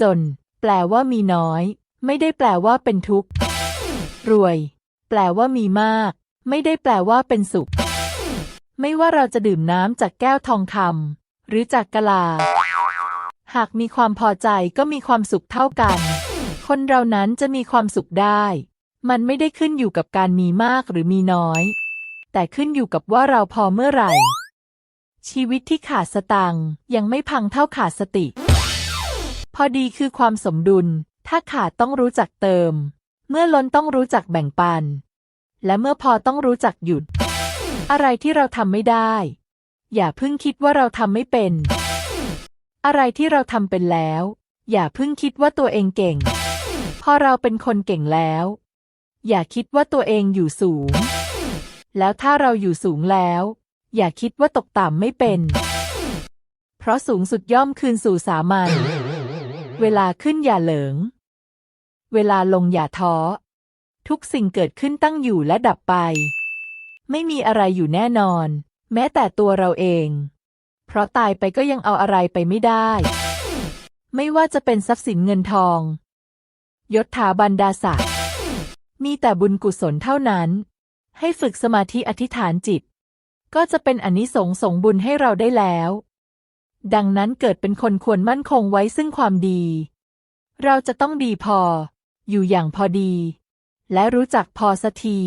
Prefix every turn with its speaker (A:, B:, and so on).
A: จน แปลว่ามีน้อย ไม่ได้แปลว่าเป็นทุกข์ รวย แปลว่ามีมาก ไม่ได้แปลว่าเป็นสุข ไม่ว่าเราจะดื่มน้ำจากแก้วทองคำหรือจากกะลา หากมีความพอใจก็มีความสุขเท่ากัน คนเรานั้นจะมีความสุขได้ มันไม่ได้ขึ้นอยู่กับการมีมากหรือมีน้อย แต่ขึ้นอยู่กับว่าเราพอเมื่อไหร่ชีวิตที่ขาดสตังยังไม่พังเท่าขาดสติ อดีคือความสมดุล ถ้าขาดต้องรู้จักเติม เมื่อล้นต้องรู้จักแบ่งปัน และเมื่อพอต้องรู้จักหยุด อะไรที่เราทำไม่ได้ อย่าเพิ่งคิดว่าเราทำไม่เป็น อะไรที่เราทำเป็นแล้ว อย่าเพิ่งคิดว่าตัวเองเก่ง พอเราเป็นคนเก่งแล้ว อย่าคิดว่าตัวเองอยู่สูง แล้วถ้าเราอยู่สูงแล้ว อย่าคิดว่าตกต่ำไม่เป็น เพราะสูงสุดย่อมคืนสู่สามัญ เวลาขึ้นอย่าเหลิง เวลาลงอย่าท้อ ทุกสิ่งเกิดขึ้นตั้งอยู่และดับไป ไม่มีอะไรอยู่แน่นอน แม้แต่ตัวเราเอง เพราะตายไปก็ยังเอาอะไรไปไม่ได้ ไม่ว่าจะเป็นทรัพย์สินเงินทอง ยศถาบรรดาศักดิ์มีแต่บุญกุศลเท่านั้น ให้ฝึกสมาธิอธิษฐานจิต ก็จะเป็นอนิสงส์ส่งบุญให้เราได้แล้ว ดังนั้นเกิดเป็นคนควรมั่นคงไว้ซึ่งความดี เราจะต้องดีพอ อยู่อย่างพอดี และรู้จักพอสักที